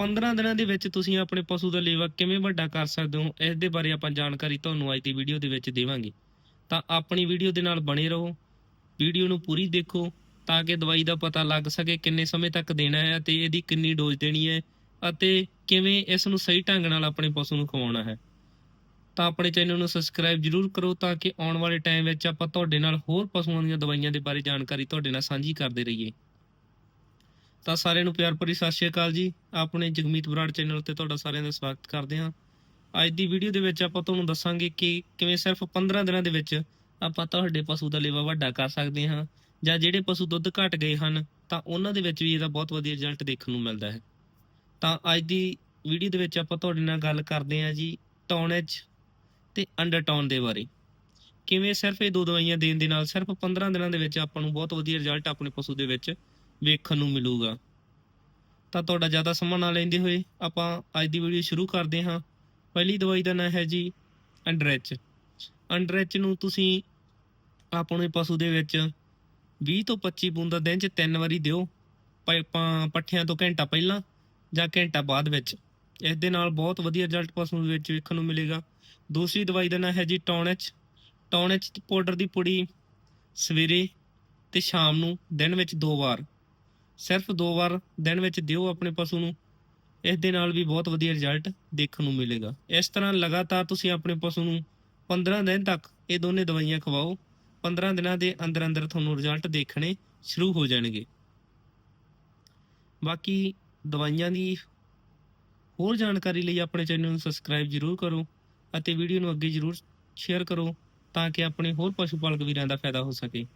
15 ਦਿਨਾਂ ਦੇ ਵਿੱਚ ਤੁਸੀਂ ਆਪਣੇ ਪਸ਼ੂ ਦਾ ਲੇਵਾ ਕਿਵੇਂ ਵੱਡਾ ਕਰ ਸਕਦੇ ਹੋ ਇਸ ਦੇ ਬਾਰੇ ਆਪਾਂ ਜਾਣਕਾਰੀ ਤੁਹਾਨੂੰ ਅੱਜ ਦੀ ਵੀਡੀਓ ਦੇ ਵਿੱਚ ਦੇਵਾਂਗੇ। ਤਾਂ ਆਪਣੀ ਵੀਡੀਓ ਦੇ ਨਾਲ ਬਣੇ ਰਹੋ ਵੀਡੀਓ ਨੂੰ ਪੂਰੀ ਦੇਖੋ ਤਾਂ ਕਿ ਦਵਾਈ ਦਾ ਪਤਾ ਲੱਗ ਸਕੇ ਕਿੰਨੇ ਸਮੇਂ ਤੱਕ ਦੇਣਾ ਹੈ ਤੇ ਇਹਦੀ ਕਿੰਨੀ ਡੋਜ਼ ਦੇਣੀ ਹੈ ਅਤੇ ਕਿਵੇਂ ਇਸ ਨੂੰ ਸਹੀ ਢੰਗ ਨਾਲ ਆਪਣੇ ਪਸ਼ੂ ਨੂੰ ਖਵਾਉਣਾ ਹੈ। ਤਾਂ ਆਪਣੇ ਚੈਨਲ ਨੂੰ ਸਬਸਕ੍ਰਾਈਬ ਜਰੂਰ ਕਰੋ ਤਾਂ ਕਿ ਆਉਣ ਵਾਲੇ ਟਾਈਮ ਵਿੱਚ ਆਪਾਂ ਤੁਹਾਡੇ ਨਾਲ ਹੋਰ ਪਸ਼ੂਆਂ ਦੀਆਂ ਦਵਾਈਆਂ ਦੇ ਬਾਰੇ ਜਾਣਕਾਰੀ ਤੁਹਾਡੇ ਨਾਲ ਸਾਂਝੀ ਕਰਦੇ ਰਹੀਏ। ਤਾਂ ਸਾਰਿਆਂ ਨੂੰ ਪਿਆਰ ਭਰੀ ਸਤਿ ਸ਼੍ਰੀ ਅਕਾਲ ਜੀ। ਆਪਣੇ ਜਗਮੀਤ ਬਰਾੜ ਚੈਨਲ ਤੇ ਤੁਹਾਡਾ ਸਾਰਿਆਂ ਦਾ ਸਵਾਗਤ ਕਰਦੇ ਹਾਂ। ਅੱਜ ਦੀ ਵੀਡੀਓ ਦੇ ਵਿੱਚ ਆਪਾਂ ਤੁਹਾਨੂੰ ਦੱਸਾਂਗੇ ਕਿ ਕਿਵੇਂ ਸਿਰਫ 15 ਦਿਨਾਂ ਦੇ ਵਿੱਚ ਆਪਾਂ ਤੁਹਾਡੇ ਪਸ਼ੂ ਦਾ ਲੇਵਾ ਵੱਡਾ ਕਰ ਸਕਦੇ ਹਾਂ ਜਾਂ ਜਿਹੜੇ ਪਸ਼ੂ ਦੁੱਧ ਘਟ ਗਏ ਹਨ, ਤਾਂ ਉਹਨਾਂ ਦੇ ਵਿੱਚ ਵੀ ਇਹਦਾ ਬਹੁਤ ਵਧੀਆ ਰਿਜ਼ਲਟ ਦੇਖਣ ਨੂੰ ਮਿਲਦਾ ਹੈ। ਤਾਂ ਅੱਜ ਦੀ ਵੀਡੀਓ ਦੇ ਵਿੱਚ ਆਪਾਂ ਤੁਹਾਡੇ ਨਾਲ ਗੱਲ ਕਰਦੇ ਹਾਂ ਜੀ ਟੌਨੇਜ ਤੇ ਅੰਡਰਟੌਨ ਦੇ ਬਾਰੇ। ਕਿਵੇਂ ਸਿਰਫ ਇਹ ਦੋ ਦਵਾਈਆਂ ਦੇਣ ਦੇ ਨਾਲ ਸਿਰਫ 15 ਦਿਨਾਂ ਦੇ ਵਿੱਚ ਆਪਾਂ ਨੂੰ ਬਹੁਤ ਵਧੀਆ ਰਿਜ਼ਲਟ ਆਪਣੇ ਪਸ਼ੂ ਦੇ ਵਿੱਚ ਵੇਖਣ ਨੂੰ ਮਿਲੂਗਾ। ਤਾਂ ਤੁਹਾਡਾ ਜ਼ਿਆਦਾ ਸਮਾਂ ਨਾ ਲੈਂਦੇ ਹੋਏ ਆਪਾਂ ਅੱਜ ਦੀ ਵੀਡੀਓ ਸ਼ੁਰੂ ਕਰਦੇ ਹਾਂ। ਪਹਿਲੀ ਦਵਾਈ ਦਾ ਨਾਮ ਹੈ ਜੀ ਅੰਡਰਐਚ ਅੰਡਰਐਚ ਨੂੰ ਤੁਸੀਂ ਆਪਣੇ ਪਸ਼ੂ ਦੇ ਵਿੱਚ 20 ਤੋਂ 25 ਬੂੰਦਾਂ ਦਿਨ 'ਚ ਤਿੰਨ ਵਾਰੀ ਦਿਓ। ਪੱਠਿਆਂ ਤੋਂ ਘੰਟਾ ਪਹਿਲਾਂ ਜਾਂ ਘੰਟਾ ਬਾਅਦ ਵਿੱਚ। ਇਸ ਦੇ ਨਾਲ ਬਹੁਤ ਵਧੀਆ ਰਿਜ਼ਲਟ ਪਸ਼ੂ ਦੇ ਵਿੱਚ ਵੇਖਣ ਨੂੰ ਮਿਲੇਗਾ। ਦੂਸਰੀ ਦਵਾਈ ਦਾ ਨਾਮ ਹੈ ਜੀ ਟੌਨਚ। ਟੌਨਚ ਪਾਊਡਰ ਦੀ ਪੁੜੀ ਸਵੇਰੇ ਤੇ ਸ਼ਾਮ ਨੂੰ ਦਿਨ ਵਿੱਚ ਦੋ ਵਾਰ। ਸਿਰਫ ਦੋ ਵਾਰ ਦਿਨ ਵਿੱਚ ਦਿਓ ਆਪਣੇ ਪਸ਼ੂ ਨੂੰ। ਇਸ ਦੇ ਨਾਲ ਵੀ ਬਹੁਤ ਵਧੀਆ ਰਿਜ਼ਲਟ ਦੇਖਣ ਨੂੰ ਮਿਲੇਗਾ। ਇਸ ਤਰ੍ਹਾਂ ਲਗਾਤਾਰ ਤੁਸੀਂ ਆਪਣੇ ਪਸ਼ੂ ਨੂੰ 15 ਦਿਨ ਤੱਕ ਇਹ ਦੋਨੇ ਦਵਾਈਆਂ ਖਵਾਓ 15 ਦਿਨਾਂ ਦੇ ਅੰਦਰ ਅੰਦਰ ਤੁਹਾਨੂੰ ਰਿਜ਼ਲਟ ਦੇਖਣੇ ਸ਼ੁਰੂ ਹੋ ਜਾਣਗੇ। ਬਾਕੀ ਦਵਾਈਆਂ ਦੀ ਹੋਰ ਜਾਣਕਾਰੀ ਲਈ ਆਪਣੇ ਚੈਨਲ ਨੂੰ ਸਬਸਕ੍ਰਾਈਬ ਜਰੂਰ ਕਰੋ ਅਤੇ ਵੀਡੀਓ ਨੂੰ ਅੱਗੇ ਜਰੂਰ ਸ਼ੇਅਰ ਕਰੋ ਤਾਂ ਕਿ ਆਪਣੇ ਹੋਰ ਪਸ਼ੂ ਪਾਲਕ ਵੀਰਾਂ ਦਾ ਫਾਇਦਾ ਹੋ ਸਕੇ।